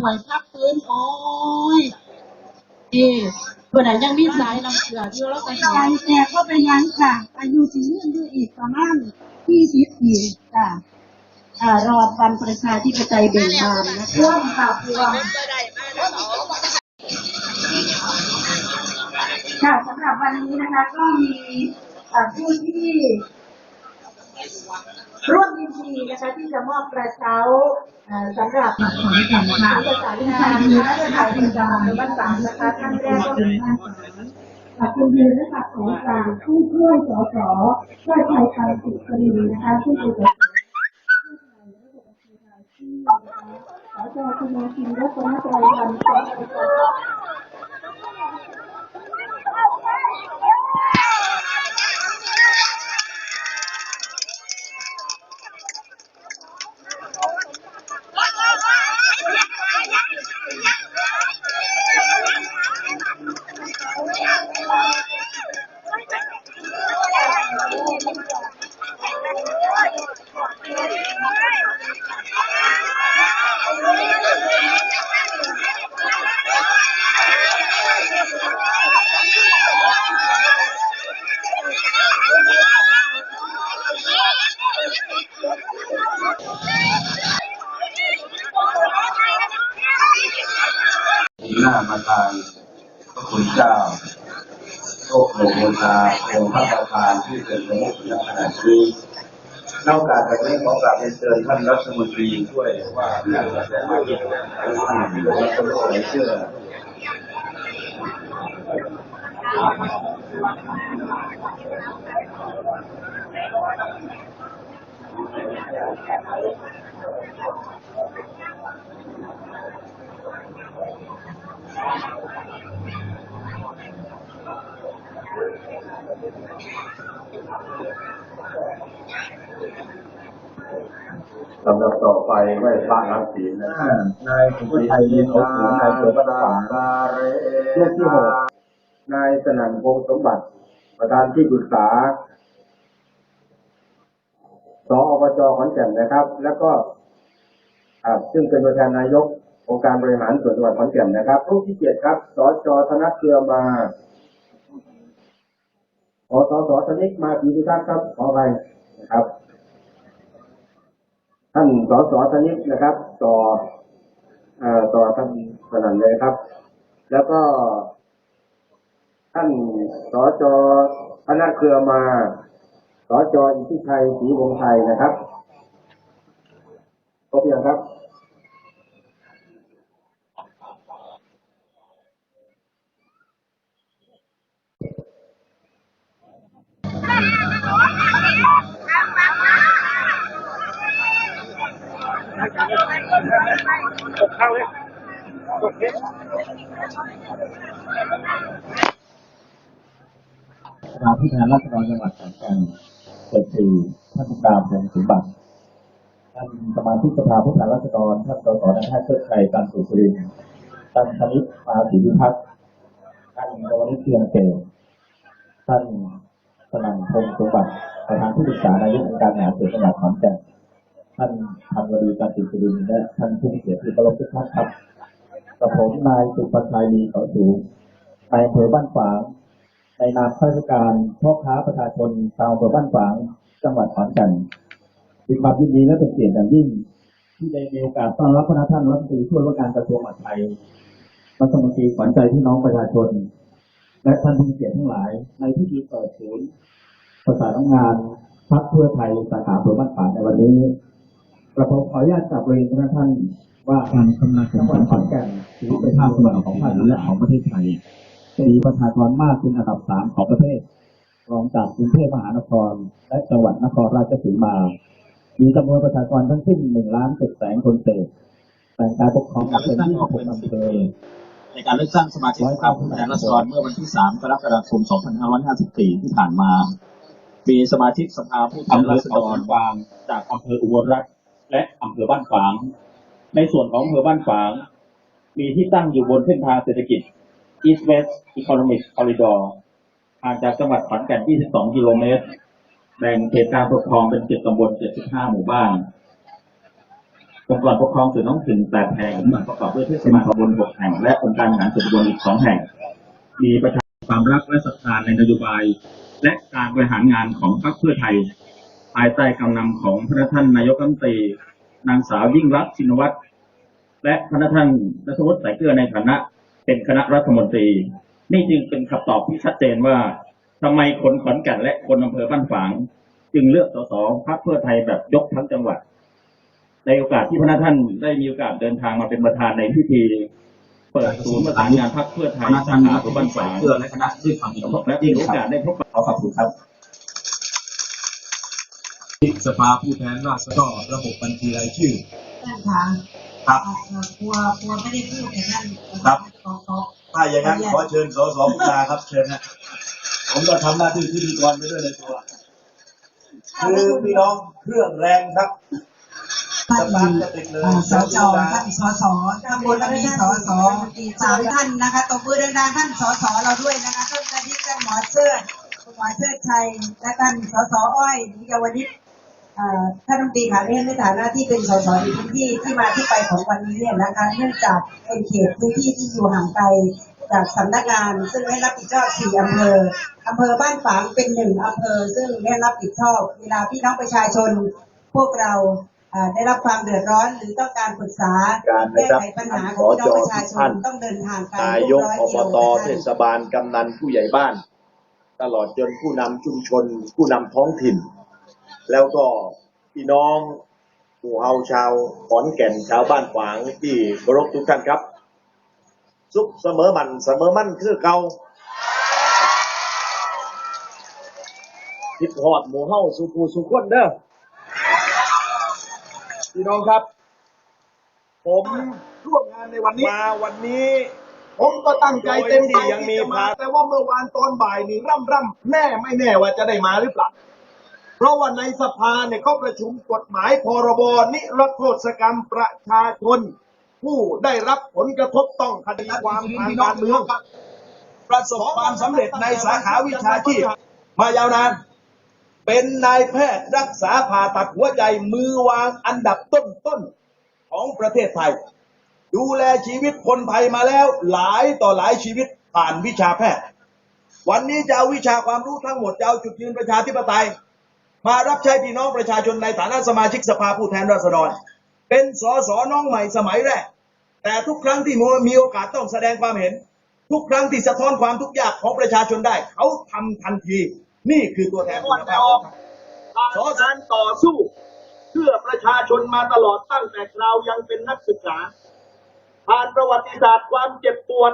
ป่วยพักฟื้นโอ้ยเอ๊เมื่อไหร่ยังมีสายน้ำเกลืออยู่แล้วก็ใจแต่ก็เป็นยังค่ะ อายุสิยืนอยู่อีกประมาณยี่สิบปีค่ะอ่ารอวันประชาธิปไตยเบ่งบานนะพ่วงค่ะพ่วงค่ะสำหรับวันนี้นะคะ ก็มีเอ่อผู้ที่ ร่วมยินดีนะคะที่จะมอบกระเช้าสำหรับของแข่งขันภาษาวิชาดีและภาษาเป็นดาวในบ้าสามนะคะท่านแรกก็เป็นท่านขอบคุณยืนและขับของกลางผู้ช่วยสสช่วยไทยการสุขรีนะคะผู้ช่วยสสสจชนาชินรัตนตรัยวันสสหน้ามาทางพระคุณเจ้า โลกโลโมชาองค์พระประธานที่เป็นประมุขในขณะนี้นอกจากนี้ขอกราบเรียนเชิญท่านรัฐมนตรีช่วยว่าการกระทรวงมาดไทยท่านหรือว่าคนใส่เสื้อ ลำดับต่อไปไหว้พระรับศีลนะนายสุภชัยยินเขาสูงนายเสือประดาเรื่องที่หกนายสนั่นพงสมบัติ ประธานที่ปรึกษาสอบจขอนแก่นนะครับ แล้วก็ซึ่งเป็นประธานนายกองค์การบริหารส่วนจังหวัดขอนแก่นนะครับรูปที่เจ็ดครับ สจธนเครือมา อสสธนิกมาปีพิทักษ์ครับขอไปนะครับ ท่านสสธนิกนะครับต่ออ่อต่อท่านสนั่นเลยครับ แล้วก็ ท่านสจคณะเครือมาสจอิทธิชัยศรีวงไทยนะครับครบยังครับ สภาผู้แทนราษฎรจังหวัดขอนแก่นเปิดสี่ท่านผู้การพงศ์สมบัติท่านสมาชิกสภาผู้แทนราษฎรท่านสสนายแพทย์เชิดชัยจันสุสุรินท่านธนิตมาศรีวิพัฒน์ท่านดวนิเทียนเกษท่านสนั่นพงศ์สมบัติประธานที่ปรึกษานายกองค์การบริหารส่วนจังหวัดขอนแก่น ท่านธันวดีจันทร์สุสุรินทร์และท่านผู้เกียที่เคารพทุกท่านครับกับผมนายสุปัชัยลีเขาสูงนายอำเภอบ้านฝางในนามข้าราชการพ่อค้าประชาชนชาวอำเภอบ้านฝางจังหวัดขอนแก่นมีความยินดีและเป็นเกียรติอย่างยิ่ง ที่ได้มีโอกาสต้อนรับพระท่านรัฐมนตรีช่วยว่าการกระทรวงมหาดไทยรัฐมนตรีขวัญใจพี่น้องประชาชน และท่านผู้เกียรติทั้งหลาย ในพิธีเปิดศูนย์ประสานงานพรรคเพื่อไทยสาขาอำเภอบ้านฝางในวันนี้ กระผมขออนุญาตกลับเรียนพระท่านว่าการกำลังจังหวัดขอนแก่นถือเป็นภาคตะวันออกของภาคและของประเทศไทยมีประชากรมากเป็นอันดับสามของประเทศ รองจากกรุงเทพมหานคร และจังหวัดนครราชสีมา มีจำนวนประชากรทั้งสิ้นหนึ่งล้านเจ็ดแสนคนเศษแต่งการปกครองเป็นที่หกอำเภอในการเลือกตั้งสมาชิกสภาผู้แทนราษฎรเมื่อวันที่ 3 กรกฎาคม 2554 ที่ผ่านมา มีสมาชิกสภาผู้แทนอำเภราอษฎเขารสวนกวางจากอำเภออุบลรัตน์ และอำเภอบ้านฝาง ในส่วนของอำเภอบ้านฝาง มีที่ตั้งอยู่บนเส้นทางเศรษฐกิจ East West Economic Corridor ห่างจากจังหวัดขอนแก่น 22 กิโลเมตร แบ่งเขตการปกครองเป็น 7 ตำบล 75 หมู่บ้านองค์กรปกครองส่วนท้องถิ่นแปดแห่งประกอบด้วยเทศบาลตำบลหกแห่ง และองค์การบริหารส่วนตำบลอีกสองแห่ง มีประชาความรักและศรัทธาในนโยบาย และการบริหารงานของพรรคเพื่อไทย ภายใต้การนำของพระท่านนายกรัฐมนตรีนางสาวยิ่งรักษณ์ชินวัตรและพระท่านรัฐมนตรีสายเกลือในฐานะ เป็นคณะรัฐมนตรี นี่จึงเป็นคำตอบที่ชัดเจนว่าทำไมคนขอนแก่นและคนอำเภอบ้านฝาง จึงเลือกสสพรรคเพื่อไทยแบบยกทั้งจังหวัด ในโอกาสที่พระท่านได้มีโอกาสเดินทางมาเป็นประธานในพิธีเปิดศูนย์ประสานงานพรรคเพื่อไทยคณะสาทำงาขานทุทุกกบ้าบ้านนฝาฝ่างยเพื่อและคณะด้วยความยินดีและมีโอกาสได้พบปะขอขอบคุณครับ สภาผู้แทนราษฎรระบบบัญชีรายชื่อ ท่านคะครับเอ่อกลัวกลัวไม่ได้พูดแต่ท่านครับ ขอขอถ้าอย่างนั้นขอเชิญสสพุทธาครับเชิญฮะผมก็ทำหน้าที่พิธีกรไปด้วยในตัวคือพี่น้องเครื่องแรงครับ ท่านสตาร์ทจะติดเลยอ่าสจท่านสสตำบลมีสสสามท่านนะคะตบมือดังๆท่านสสเราด้วยนะคะท่านกนิษฐ์ท่านหมอเชิดคุณหมอเชิดชัยและท่านสสอ้อยนิยาวนิชอ่า ท่านรัฐมนตรีค่ะเรียในฐานะที่เป็นสสในพื้นที่ที่มาที่ไปของวันนี้เนี่ยนะคะเนื่องจากเป็นเขตพื้นที่ที่อยู่ห่างไกลจากสำนักงานซึ่งได้รับผิดชอบสี่อำเภออำเภอบ้านฝางเป็นหนึ่งอำเภอ ซึ่งได้รับผิดชอบเวลาพี่น้องประชาชน พวกเราได้รับความเดือดร้อนหรือต้องการปรึกษาแก้ไขปัญหาของพี่น้องประชาชนต้องเดินทางไกลนายกร้อยอกิบตเทศบาลกำนันผู้ใหญ่บ้าน ตลอดจนผู้นำชุมชนผู้นำท้องถิ่น แล้วก็พี่น้องหมู่เฮาชาวขอนแก่นชาวบ้านฝางที่เคารพทุกท่านครับ สุขเสมอมันเสมอมันคือเก่าคิดหอดหมู่เฮาสุภูสุขคนเด้อพี่น้องครับ ผมร่วมงานในวันนี้ มาวันนี้ ผมก็ตั้งใจเต็มที่ยังมีที่จะมาแต่ว่าเมื่อวานตอนบ่ายนี่ร่ำร่ำแน่ไม่แน่ว่าจะได้มาหรือเปล่า เพราะว่าในสภาเนี่ยเขาประชุมกฎหมายพรบนิรโทษกรรมประชาชน ผู้ได้รับผลกระทบต้องคดีความทางการเมืองประสบความสำเร็จในสาขาวิชาชีพมายาวนาน เป็นนายแพทย์รักษาผ่าตัดหัวใจมือวางอันดับต้นๆของประเทศไทย ดูแลชีวิตคนไทยมาแล้วหลายต่อหลายชีวิตผ่านวิชาแพทย์ วันนี้จะเอาวิชาความรู้ทั้งหมดจะเอาจุดยืนประชาธิปไตย มารับใช้พี่น้องประชาชนในฐานะสมาชิกสภาผู้แทนราษฎร เป็นสสน้องใหม่สมัยแรก แต่ทุกครั้งที่มีโอกาสต้องแสดงความเห็น ทุกครั้งที่สะท้อนความทุกข์ยากของประชาชนได้ เขาทำทันที นี่คือตัวแทนคุณภาพของเขาสสารต่อสู้ เพื่อประชาชนมาตลอดตั้งแต่เรายังเป็นนักศึกษาผ่านประวัติศาสตร์ความเจ็บปวด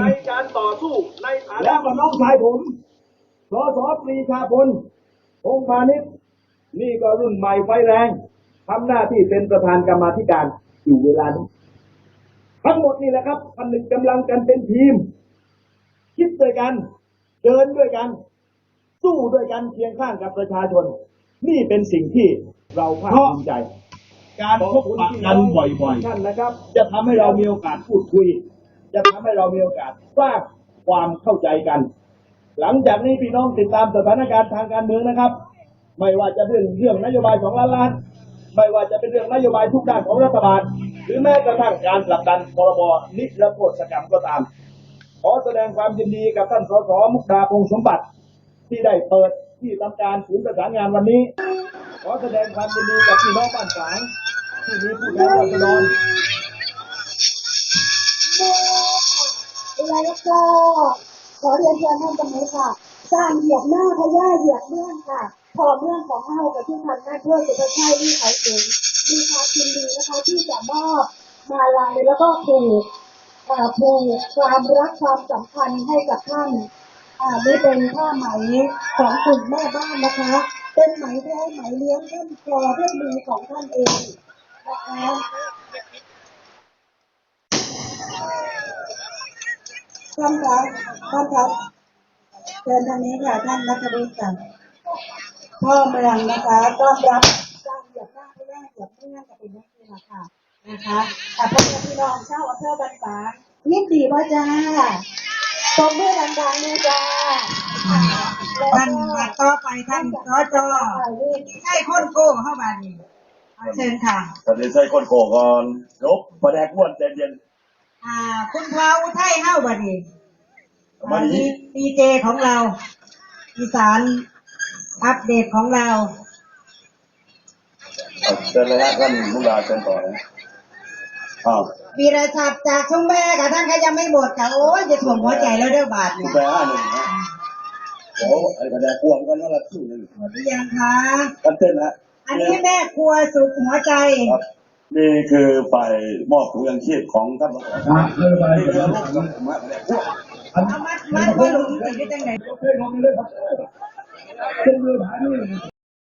ในการต่อสู้ในฐานะแล้วก็น้องชายผมสสปรีชาพล องค์พาณิชย์นี่ก็รุ่นใหม่ไฟแรงทำหน้าที่เป็นประธานกรรมาธิการอยู่เวลานี้ทั้งหมดนี่แหละครับผนึกกำลังกันเป็นทีม คิดด้วยกัน เดินด้วยกัน สู้ด้วยกันเคียงข้างกับประชาชน นี่เป็นสิ่งที่เราภาคภูมิใจ การพบปะกันบ่อยๆท่านนะครับ จะทำให้เรามีโอกาสพูดคุย จะทำให้เรามีโอกาสสร้างความเข้าใจกัน หลังจากนี้พี่น้องติดตามสถานการณ์ทางการเมืองนะครับ ไม่ว่าจะเป็นเรื่องนโยบายสองล้านล้านไม่ว่าจะเป็นเรื่องนโยบายทุกด้านของรัฐบาล หรือแม้กระทั่งการผลักดันพรบนิรโทษกรรมก็ตาม ขอแสดงความยินดีกับท่านสสมุกดาพงษ์สมบัติ ที่ได้เปิดที่ทำการศูนย์ประสานงานวันนี้ ขอแสดงความยินดีกับพี่น้องบ้านฝางที่มีผู้แทนราษฎรแล้วก็ ขอเรียนเชิญท่านตรงนี้ค่ะ สร้างเหยียบหน้าพญาเหยียบเมืองค่ะ พอเมืองของเฮากับที่พันหน้าเพื่อสุภาชัยที่ไขเองมีความยินดีนะคะที่จะมอบมาลายแล้วก็ผูกผูกความรักความสัมพันธ์ให้กับท่านอ่านี่เป็นผ้าไหมของกลุ่มแม่บ้านนะคะ เป็นไหมแท้ไหมเลี้ยงท่านคอด้วยมือของท่านเองนะคะ ท่านครับท่านครับเชิญทางนี้ค่ะท่านนัทวิทย์ค่ะพ่อเมืองนะคะต้อนรับการเหยียบหน้าพญาเหยียบเมืองกับเป็นนักกีฬาค่ะนะคะแต่พ่อแม่พี่น้องชาวอำเภอบันฝางยินดีพ่อจ้าตบมือดังๆเลยจ้าท่านมาต่อไปท่านสจใช่คนโก้เข้ามานี่เชิญค่ะตอนนี้ใส่คนโกก่อนยกประแดกม้วนใจเย็น อ่า คุณพาอุทัยเฮ้าบัดนี้มาดีดีดีเจของเรา อีสานอัปเดตของเราเชิญเลยฮะท่านมุลาเชิญต่อนะอ้าววีรศักดิ์จากชุมแพค่ะท่านก็ยังไม่หมดค่ะโอ้ยจะถ่วงหัวใจแล้วเด้อบาทคุเนี่ณยแปลห้าหนึ่งนะเดี๋ยวไอ้ประแดกม้วนกันว่าละครึ่งหนึ่งหมดหรือยังคะกันเต้นนะอันนี้แม่ครัวสุขหัวใจครับ นี่คือฝ่ายมอบถุงยังชีพของท่านรองครับเรื่องอะไรนี่คือลูกกับมาประแดกม้วนเอามัดมัดว่าหลุมติดได้ยังไง เป็นมือหานี่